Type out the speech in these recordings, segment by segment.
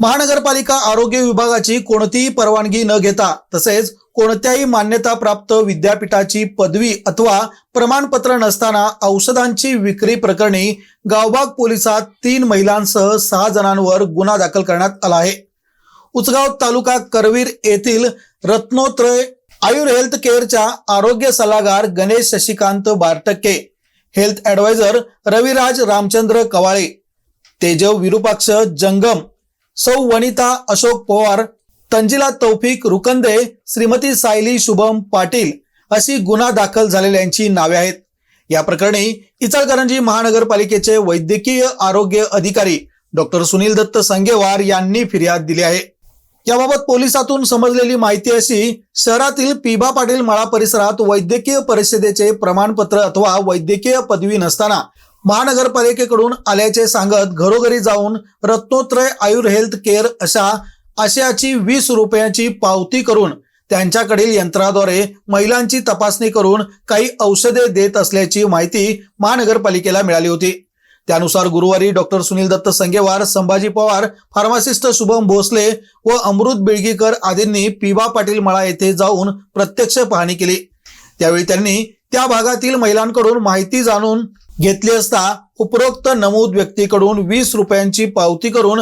महानगरपालिका आरोग्य विभागाची कोणतीही परवानगी न घेता तसेच कोणत्याही मान्यताप्राप्त विद्यापीठाची पदवी अथवा प्रमाणपत्र नसताना औषधांची विक्री प्रकरणी गावबाग पोलिसात तीन महिलांसह सहा जणांवर गुन्हा दाखल करण्यात आला आहे. उचगाव तालुका करवीर येथील रत्नोत्रय आयुर हेल्थ केअरच्या आरोग्य सल्लागार गणेश शशिकांत बारटक्के हेल्थ ॲडवायझर रविराज रामचंद्र कवाळे तेजव विरुपाक्ष जंगम सौ वनिता अशोक पवार तंजिला तौफिक रुकंदे श्रीमती सायली शुभम पाटील अशी गुन्हा दाखल झालेल्यांची नावे आहेत. या प्रकरणी इचलकरंजी महानगरपालिकेचे वैद्यकीय आरोग्य अधिकारी डॉक्टर सुनील दत्त संगेवार यांनी फिर्याद दिली आहे. याबाबत पोलिसातून समजलेली माहिती अशी शहरातील पिबा पाटील मळा परिसरात वैद्यकीय परिषदेचे प्रमाणपत्र अथवा वैद्यकीय पदवी नसताना महानगरपालिकेकडून आल्याचे सांगत घरोघरी जाऊन रत्नोत्रय आयुर हेल्थ केअर अशा आशयाची वीस रुपयाची पावती करून त्यांच्याकडील यंत्राद्वारे महिलांची तपासणी करून काही औषधे देत असल्याची माहिती महानगरपालिकेला मिळाली होती. त्यानुसार गुरुवारी डॉक्टर सुनील दत्त संगेवार संभाजी पवार फार्मासिस्ट शुभम भोसले व अमृत बिळगीकर आदींनी पिबा पाटील मळा येथे जाऊन प्रत्यक्ष पाहणी केली. त्यावेळी त्यांनी त्या भागातील महिलांकडून माहिती जाणून घेतली असता उपरोक्त नमूद व्यक्तीकडून वीस रुपयांची पावती करून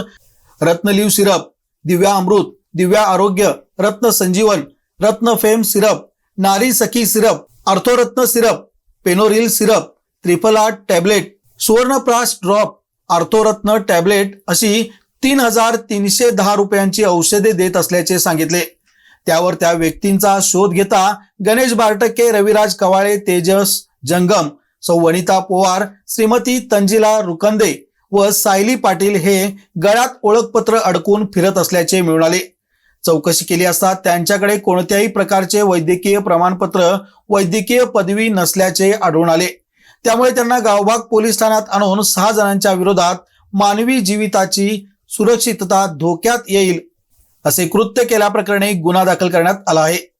Ratnaliv syrup Divya Amrit Divya Arogya Ratna Sanjivan Ratna Fem syrup Nari Sakhi syrup Arthoratna syrup Penoril syrup triple art tablet Suvarnaprash drop Arthoratna tablet अशी तीन हजार तीनशे दहा रुपयांची औषधे देत असल्याचे सांगितले. त्यावर त्या व्यक्तींचा शोध घेता गणेश बारटक्के रविराज कवाळे तेजस जंगम सौ वनिता पोवार श्रीमती तंजिला रुकंदे व सायली पाटील हे गळ्यात ओळखपत्र अडकून फिरत असल्याचे मिळून आले चौकशी केली असता त्यांच्याकडे कोणत्याही प्रकारचे वैद्यकीय प्रमाणपत्र वैद्यकीय पदवी नसल्याचे आढळून आले. त्यामुळे त्यांना गावभाग पोलीस ठाण्यात आणून सहा जणांच्या विरोधात मानवी जीविताची सुरक्षितता धोक्यात येईल असे कृत्य केल्याप्रकरणी गुन्हा दाखल करण्यात आला आहे.